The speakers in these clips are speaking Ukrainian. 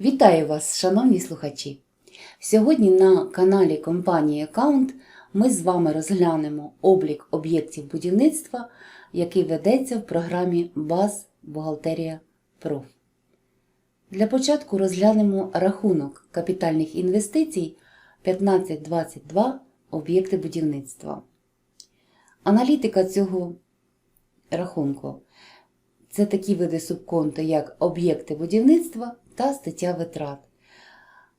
Вітаю вас, шановні слухачі! Сьогодні на каналі компанії Account ми з вами розглянемо облік об'єктів будівництва, який ведеться в програмі БАЗ Бухгалтерія Проф. Для початку розглянемо рахунок капітальних інвестицій 1522 об'єкти будівництва. Аналітика цього рахунку це такі види субконту, як об'єкти будівництва та стаття витрат.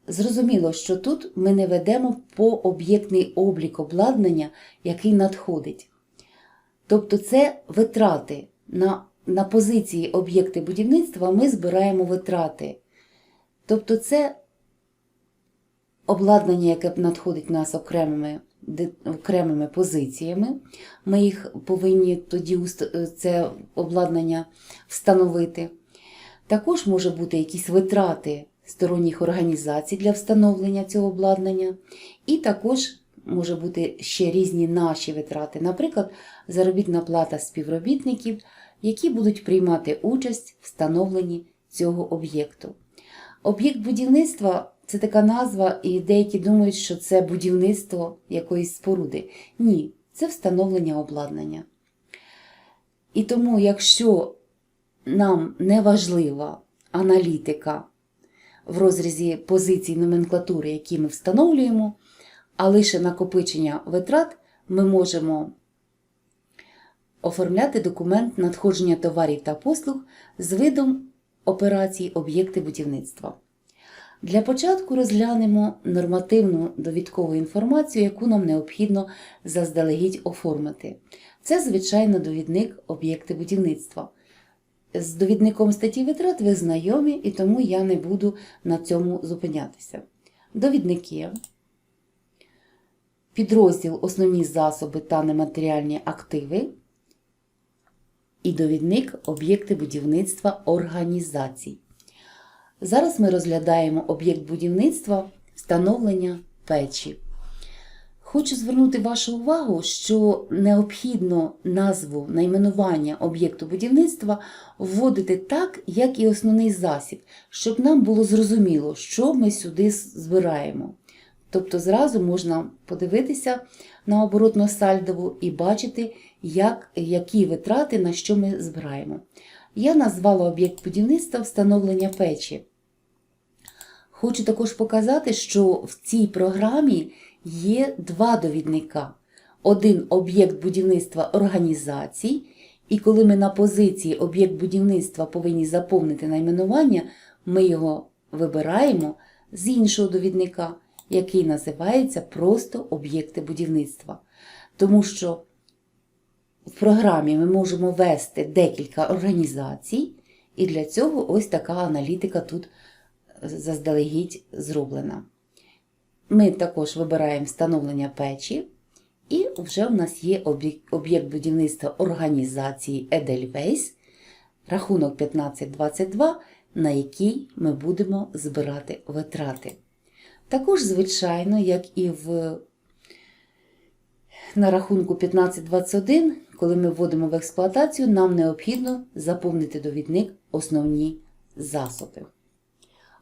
Зрозуміло, що тут ми не ведемо по об'єктний облік обладнання, який надходить. Тобто це витрати. На, на позиції об'єкти будівництва ми збираємо витрати. Тобто це обладнання, яке надходить нас окремими окремими позиціями. Ми їх повинні тоді це обладнання встановити. Також може бути якісь витрати сторонніх організацій для встановлення цього обладнання. І також може бути ще різні наші витрати, наприклад, заробітна плата співробітників, які будуть приймати участь в встановленні цього об'єкту. Об'єкт будівництва це така назва, і деякі думають, що це будівництво якоїсь споруди. Ні, це встановлення обладнання. І тому, якщо нам не важлива аналітика в розрізі позицій номенклатури, які ми встановлюємо, а лише накопичення витрат, ми можемо оформляти документ надходження товарів та послуг з видом операцій об'єкти будівництва. Для початку розглянемо нормативну довідкову інформацію, яку нам необхідно заздалегідь оформити. Це, звичайно, довідник об'єкти будівництва. З довідником статті витрат ви знайомі, і тому я не буду на цьому зупинятися. Довідники, підрозділ Основні засоби та нематеріальні активи і довідник об'єкти будівництва організацій. Зараз ми розглядаємо об'єкт будівництва встановлення печі. Хочу звернути вашу увагу, що необхідно назву найменування об'єкту будівництва вводити так, як і основний засіб, щоб нам було зрозуміло, що ми сюди збираємо. Тобто зразу можна подивитися на оборотно сальдову і бачити, як, які витрати на що ми збираємо. Я назвала об'єкт будівництва встановлення печі. Хочу також показати, що в цій програмі є два довідника. Один об'єкт будівництва організацій, і коли ми на позиції об'єкт будівництва повинні заповнити найменування, ми його вибираємо з іншого довідника, який називається просто об'єкти будівництва. Тому що в програмі ми можемо ввести декілька організацій, і для цього ось така аналітика тут заздалегідь зроблена. Ми також вибираємо встановлення печі, і вже у нас є об'єкт будівництва організації Edelweiss, рахунок 1522, на який ми будемо збирати витрати. Також, звичайно, як і в на рахунку 1521, коли ми вводимо в експлуатацію, нам необхідно заповнити довідник основні засоби.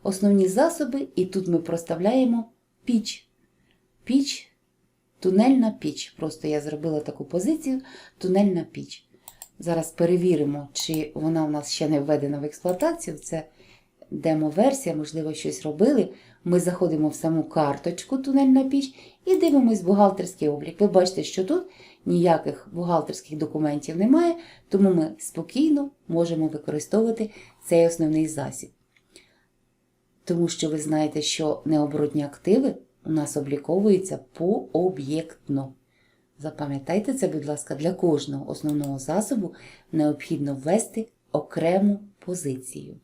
Основні засоби, і тут ми проставляємо піч. Піч, тунельна піч. Просто я зробила таку позицію тунельна піч. Зараз перевіримо, чи вона у нас ще не введена в експлуатацію. Це демо-версія, можливо, щось робили. Ми заходимо в саму карточку тунельна піч і дивимось бухгалтерський облік. Ви бачите, що тут ніяких бухгалтерських документів немає, тому ми спокійно можемо використовувати цей основний засіб. Тому що ви знаєте, що необоротні активи у нас обліковуються пооб'єктно. Запам'ятайте це, будь ласка, для кожного основного засобу необхідно ввести окрему позицію.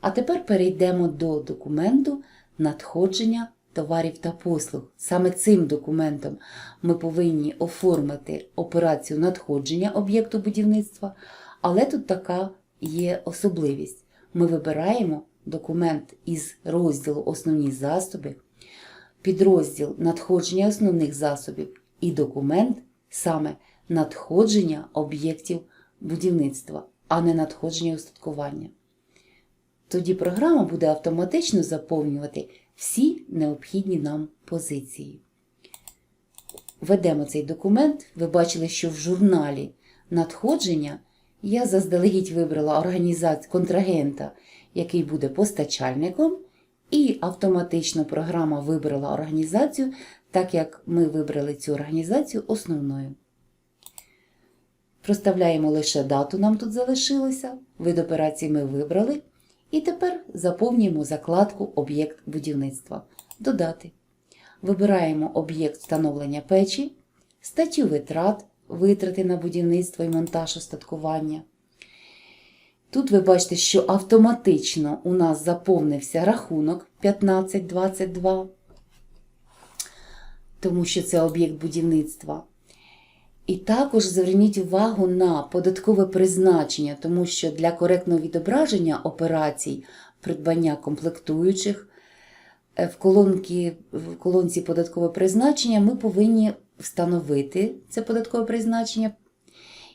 А тепер перейдемо до документу надходження товарів та послуг. Саме цим документом ми повинні оформити операцію надходження об'єкту будівництва, але тут така є особливість. Ми вибираємо документ із розділу Основні засоби, підрозділ надходження основних засобів і документ саме надходження об'єктів будівництва, а не надходження устаткування. Тоді програма буде автоматично заповнювати всі необхідні нам позиції. Введемо цей документ. Ви бачили, що в журналі надходження я заздалегідь вибрала організацію контрагента, який буде постачальником, і автоматично програма вибрала організацію, так як ми вибрали цю організацію основною. Проставляємо лише дату, нам тут залишилося. Вид операції ми вибрали. І тепер заповнюємо закладку Об'єкт будівництва. Додати. Вибираємо об'єкт встановлення печі, статтю витрат, витрати на будівництво і монтаж устаткування. Тут ви бачите, що автоматично у нас заповнився рахунок 1522, тому що це об'єкт будівництва. І також зверніть увагу на податкове призначення, тому що для коректного відображення операцій придбання комплектуючих е, в, колонці, в колонці податкове призначення ми повинні встановити це податкове призначення.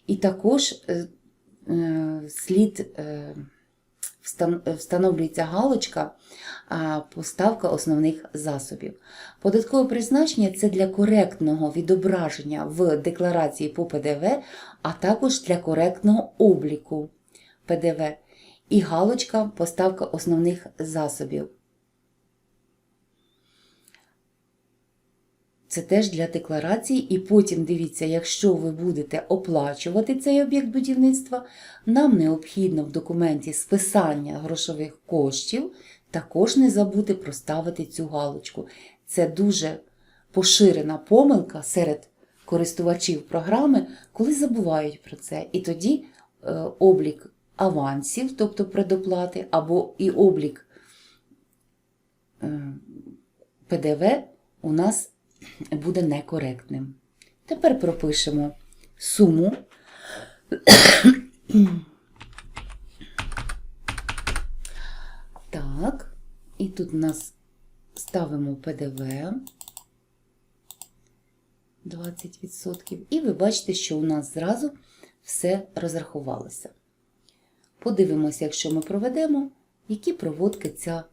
І також е, слід е, встановлюється галочка поставка основних засобів. Податкове призначення це для коректного відображення в декларації по ПДВ, а також для коректного обліку ПДВ. І галочка поставка основних засобів. Це теж для декларації, і потім дивіться, якщо ви будете оплачувати цей об'єкт будівництва, нам необхідно в документі списання грошових коштів також не забути проставити цю галочку. Це дуже поширена помилка серед користувачів програми, коли забувають про це. І тоді е, облік авансів, тобто предоплати, або і облік е, ПДВ у нас буде некоректним. Тепер пропишемо суму. Так, і тут у нас ставимо ПДВ 20%. І ви бачите, що у нас зразу все розрахувалося. Подивимося, якщо ми проведемо, які проводки ця,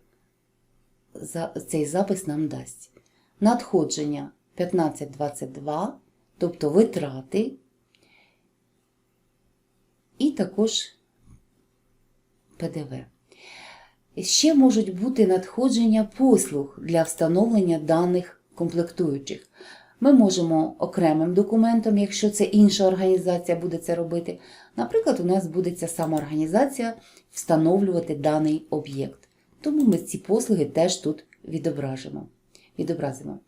цей запис нам дасть. Надходження 1522, тобто витрати, і також ПДВ. Ще можуть бути надходження послуг для встановлення даних комплектуючих. Ми можемо окремим документом, якщо це інша організація буде це робити. Наприклад, у нас буде ця сама організація встановлювати даний об'єкт. Тому ми ці послуги теж тут відображимо. Відобразимо.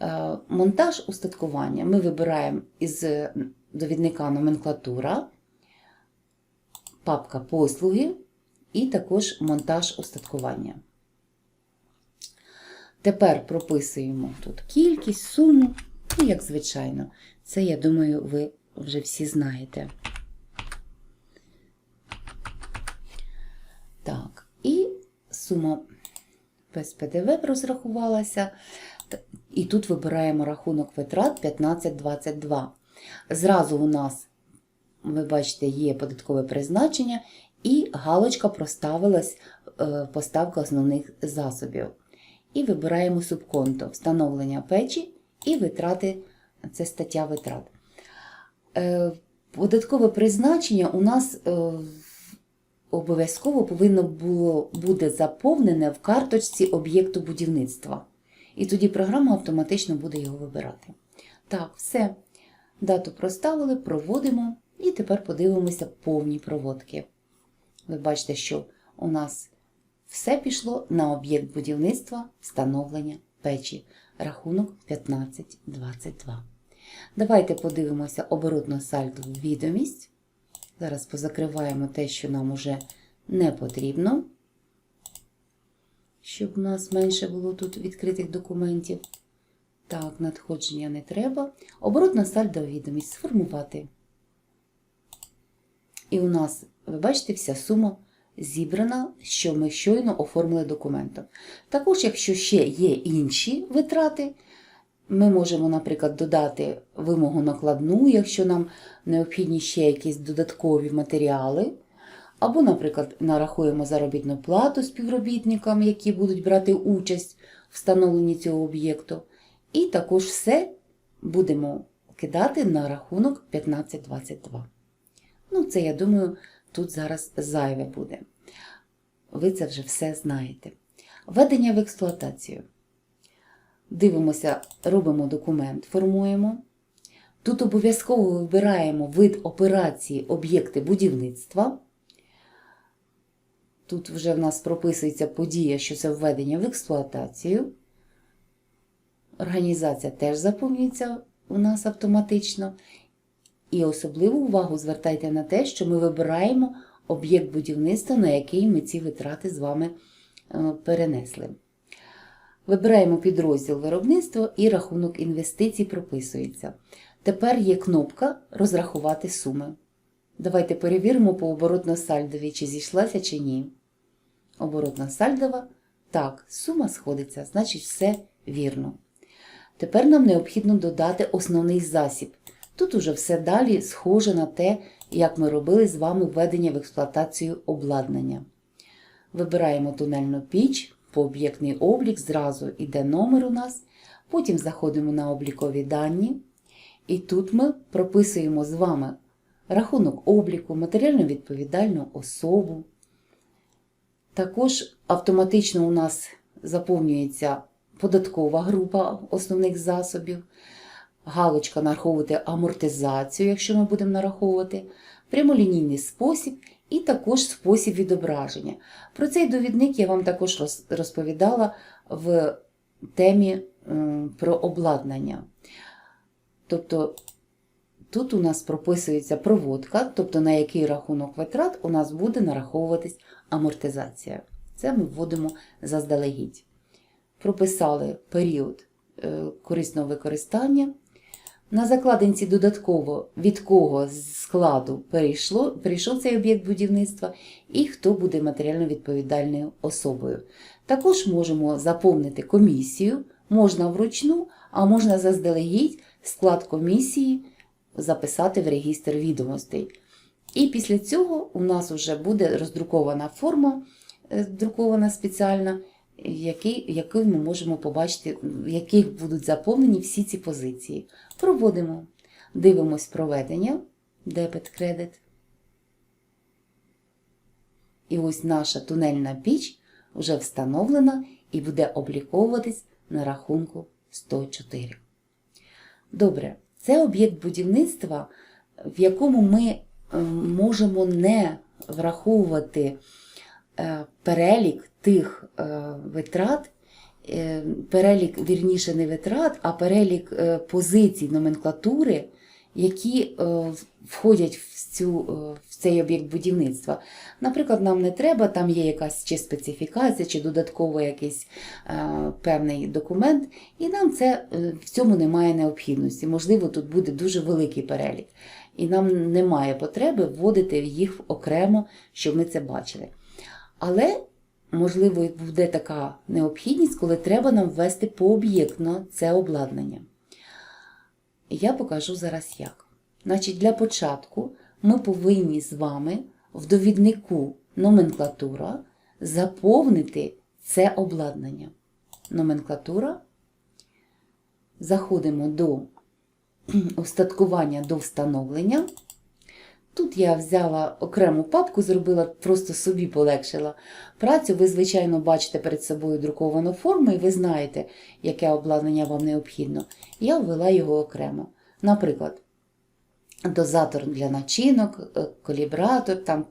Е, Монтаж устаткування ми вибираємо із довідника номенклатура, папка послуги і також монтаж устаткування. Тепер прописуємо тут кількість, суму, і, як звичайно, це, я думаю, ви вже всі знаєте. Так, і сума без ПДВ розрахувалася. І тут вибираємо рахунок витрат 1522. Зразу у нас, ви бачите, є податкове призначення, і галочка проставилась е, поставка основних засобів. І вибираємо субконто встановлення печі і витрати це стаття витрат. Е, Податкове призначення у нас е, обов'язково повинно було буде заповнене в карточці об'єкту будівництва. І тоді програма автоматично буде його вибирати. Так, все. Дату проставили, проводимо, і тепер подивимося повні проводки. Ви бачите, що у нас все пішло на об'єкт будівництва встановлення печі. Рахунок 1522. Давайте подивимося оборотну сальдо відомість. Зараз позакриваємо те, що нам уже не потрібно, щоб у нас менше було тут відкритих документів. Так, надходження не треба. Оборотна сальдо відомість сформувати. І у нас, ви бачите, вся сума зібрана, що ми щойно оформили документом. Також, якщо ще є інші витрати, ми можемо, наприклад, додати вимогу накладну, якщо нам необхідні ще якісь додаткові матеріали Або, наприклад, нарахуємо заробітну плату співробітникам, які будуть брати участь в встановленні цього об'єкту. І також все будемо кидати на рахунок 1522. Ну, це, я думаю, тут зараз зайве буде. Ви це вже все знаєте. Введення в експлуатацію. Дивимося, робимо документ, формуємо. Тут обов'язково вибираємо вид операції об'єкти будівництва. Тут вже в нас прописується подія, що це введення в експлуатацію. Організація теж заповнюється у нас автоматично. І особливу увагу звертайте на те, що ми вибираємо об'єкт будівництва, на який ми ці витрати з вами е, перенесли. Вибираємо підрозділ виробництва і рахунок інвестицій прописується. Тепер є кнопка Розрахувати суми. Давайте перевіримо по оборотно-сальдовій, чи зійшлася, чи ні. Оборотно-сальдова. Так, сума сходиться, значить все вірно. Тепер нам необхідно додати основний засіб. Тут уже все далі схоже на те, як ми робили з вами введення в експлуатацію обладнання. Вибираємо тунельну піч, по об'єктний облік, зразу йде номер у нас. Потім заходимо на облікові дані. І тут ми прописуємо з вами рахунок обліку, матеріально відповідальну особу. Також автоматично у нас заповнюється податкова група основних засобів, галочка нараховувати амортизацію, якщо ми будемо нараховувати, прямолінійний спосіб і також спосіб відображення. Про цей довідник я вам також розповідала в темі про обладнання. Тобто тут у нас прописується проводка, тобто на який рахунок витрат у нас буде нараховуватись амортизація. Це ми вводимо заздалегідь. Прописали період е, корисного використання. На закладинці додатково від кого з складу перейшло, перейшов цей об'єкт будівництва і хто буде матеріально відповідальною особою. Також можемо заповнити комісію, можна вручну, а можна заздалегідь склад комісії записати в регістр відомостей. І після цього у нас вже буде роздрукована форма, е, друкована спеціальна, який, яку ми можемо побачити, в яких будуть заповнені всі ці позиції. Проводимо. Дивимось проведення, дебет, кредит. І ось наша тунельна піч вже встановлена і буде обліковуватись на рахунку 104. Добре, це об'єкт будівництва, в якому ми е, можемо не враховувати е, перелік тих е, витрат, е, перелік, вірніше, не витрат, а перелік е, позицій номенклатури, які входять в, цю, в цей об'єкт будівництва. Наприклад, нам не треба, там є якась чи специфікація, чи додатково якийсь певний документ, і нам це в цьому немає необхідності. Можливо, тут буде дуже великий перелік. І нам немає потреби вводити їх окремо, щоб ми це бачили. Але, можливо, буде така необхідність, коли треба нам ввести пооб'єктно це обладнання. Я покажу зараз як. Значить, для початку ми повинні з вами в довіднику номенклатура заповнити це обладнання. Номенклатура. Заходимо до устаткування до встановлення. Тут я взяла окрему папку, зробила, просто собі полегшила працю. Ви, звичайно, бачите перед собою друковану форму, і ви знаєте, яке обладнання вам необхідно. Я ввела його окремо. Наприклад, дозатор для начинок, е, калібратор там,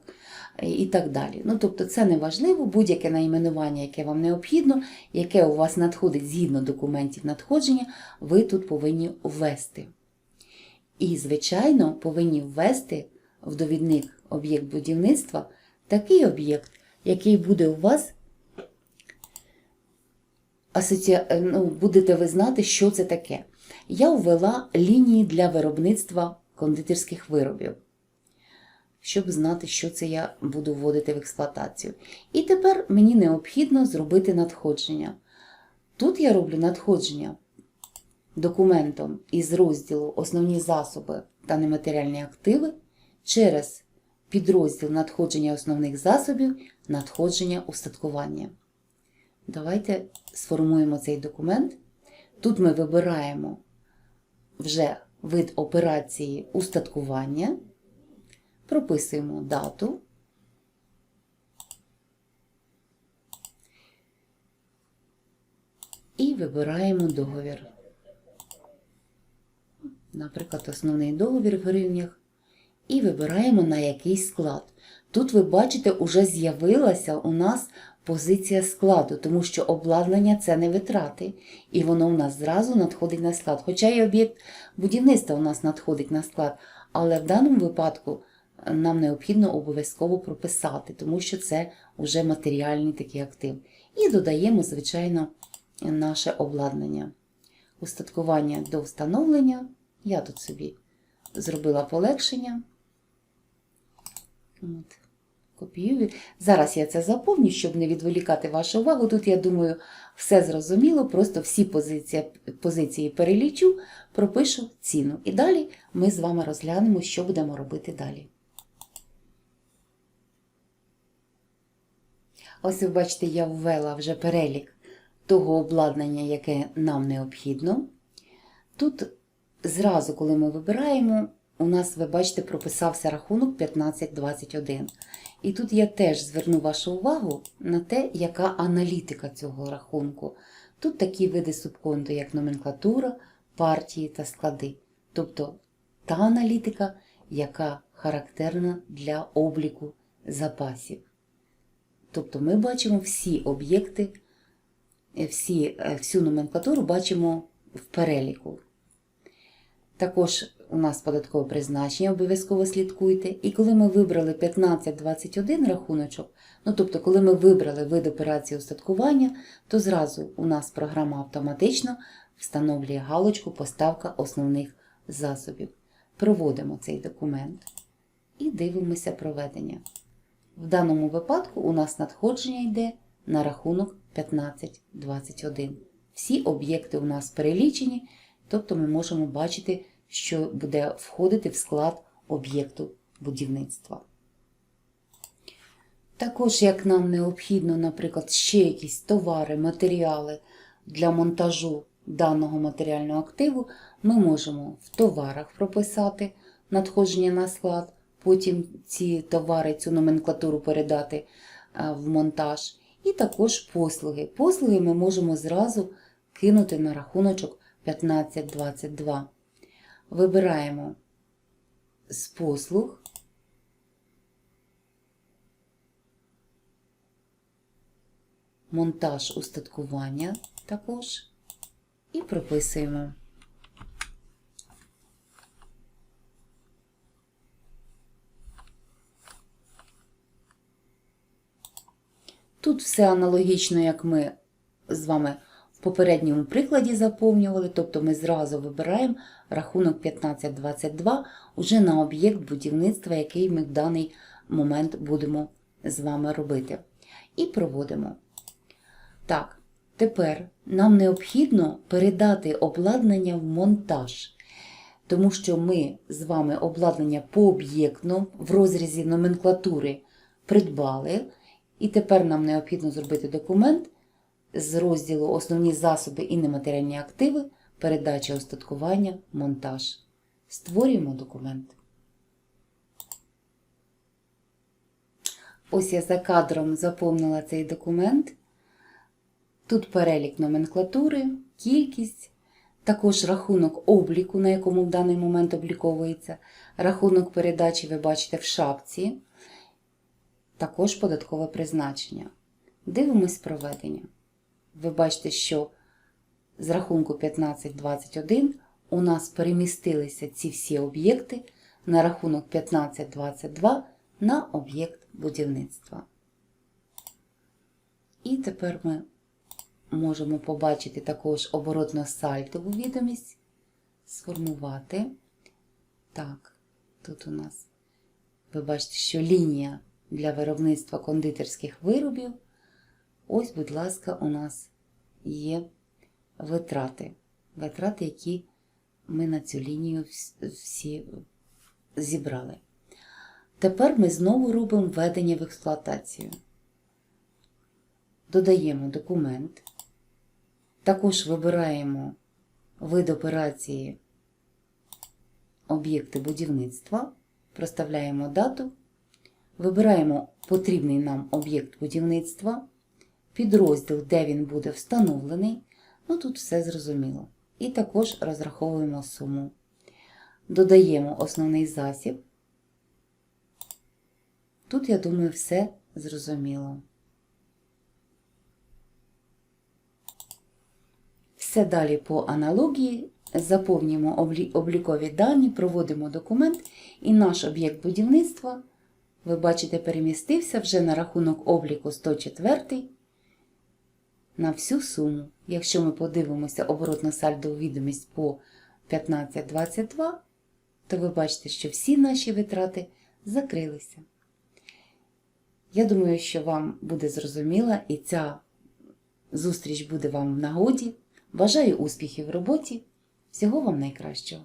і так далі. Ну, тобто, це не важливо, будь-яке найменування, яке вам необхідно, яке у вас надходить згідно документів надходження, ви тут повинні ввести. І, звичайно, повинні ввести в довідник об'єкт будівництва такий об'єкт, який буде у вас асоці... ну, будете ви знати, що це таке. Я ввела лінії для виробництва кондитерських виробів, щоб знати, що це я буду вводити в експлуатацію. І тепер мені необхідно зробити надходження. Тут я роблю надходження документом із розділу Основні засоби та нематеріальні активи через підрозділ надходження основних засобів, надходження устаткування. Давайте сформуємо цей документ. Тут ми вибираємо вже вид операції устаткування, прописуємо дату. І вибираємо договір. Наприклад, основний договір в гривнях. І вибираємо на який склад. Тут ви бачите, уже з'явилася у нас позиція складу, тому що обладнання це не витрати, і воно у нас зразу надходить на склад. Хоча і об'єкт будівництва у нас надходить на склад, але в даному випадку нам необхідно обов'язково прописати, тому що це вже матеріальний такий актив. І додаємо, звичайно, наше обладнання. Устаткування до встановлення. Я тут собі зробила полегшення. От. Копіюю. Зараз я це заповню, щоб не відволікати вашу увагу. Тут, я думаю, все зрозуміло, просто всі позиції, позиції перелічу, пропишу ціну. І далі ми з вами розглянемо, що будемо робити далі. Ось ви бачите, я ввела вже перелік того обладнання, яке нам необхідно. Тут зразу, коли ми вибираємо, у нас, ви бачите, прописався рахунок 1521. І тут я теж зверну вашу увагу на те, яка аналітика цього рахунку. Тут такі види субконту, як номенклатура, партії та склади. Тобто та аналітика, яка характерна для обліку запасів. Тобто ми бачимо всі об'єкти, всі, всю номенклатуру бачимо в переліку. Також у нас податкове призначення, обов'язково слідкуйте. І коли ми вибрали 1521 рахуночок, ну тобто, коли ми вибрали вид операції устаткування, то зразу у нас програма автоматично встановлює галочку Поставка основних засобів. Проводимо цей документ і дивимося проведення. В даному випадку у нас надходження йде на рахунок 1521. Всі об'єкти у нас перелічені, тобто ми можемо бачити, що буде входити в склад об'єкту будівництва. Також, як нам необхідно, наприклад, ще якісь товари, матеріали для монтажу даного матеріального активу, ми можемо в товарах прописати надходження на склад, потім ці товари, цю номенклатуру передати в монтаж. І також послуги. Послуги ми можемо зразу кинути на рахуночок 1522. Вибираємо з послуг. Монтаж устаткування також і прописуємо. Тут все аналогічно, як ми з вами в попередньому прикладі заповнювали, тобто ми зразу вибираємо рахунок 1522 уже на об'єкт будівництва, який ми в даний момент будемо з вами робити. І проводимо. Так, тепер нам необхідно передати обладнання в монтаж. Тому що ми з вами обладнання пооб'єктно в розрізі номенклатури придбали. І тепер нам необхідно зробити документ з розділу Основні засоби і нематеріальні активи, передача остаткування, монтаж. Створюємо документ. Ось я за кадром заповнила цей документ. Тут перелік номенклатури, кількість, також рахунок обліку, на якому в даний момент обліковується. Рахунок передачі ви бачите в шапці також податкове призначення. Дивимось проведення. Ви бачите, що з рахунку 1521 у нас перемістилися ці всі об'єкти на рахунок 1522 на об'єкт будівництва. І тепер ми можемо побачити також оборотно-сальтову відомість, сформувати. Так, тут у нас, ви бачите, що лінія для виробництва кондитерських виробів. Ось, будь ласка, у нас є витрати. Витрати, які ми на цю лінію всі зібрали. Тепер ми знову робимо введення в експлуатацію. Додаємо документ. Також вибираємо вид операції об'єкти будівництва, проставляємо дату, вибираємо потрібний нам об'єкт будівництва, підрозділ, де він буде встановлений. Ну тут все зрозуміло. І також розраховуємо суму. Додаємо основний засіб. Тут, я думаю, все зрозуміло. Все далі по аналогії. Заповнюємо облі- облікові дані, проводимо документ, і наш об'єкт будівництва, ви бачите, перемістився вже на рахунок обліку 104 на всю суму. Якщо ми подивимося оборотно сальдову відомість по 1522, то ви бачите, що всі наші витрати закрилися. Я думаю, що вам буде зрозуміла і ця зустріч буде вам в нагоді. Бажаю успіхів в роботі. Всього вам найкращого!